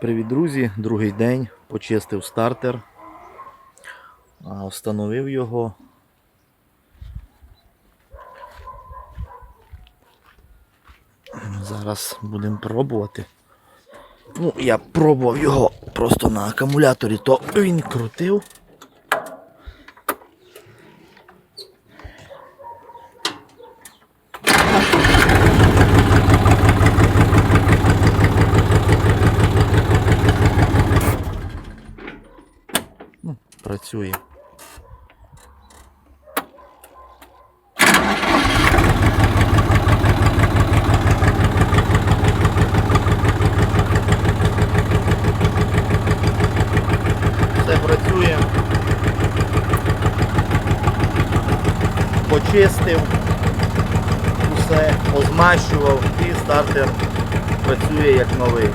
Привіт, друзі! Другий день почистив стартер, встановив його. Зараз будемо пробувати. Ну, я пробував його просто на акумуляторі, то він крутив. Працює. Все працює. Почистив, усе позмащував і стартер працює як новий.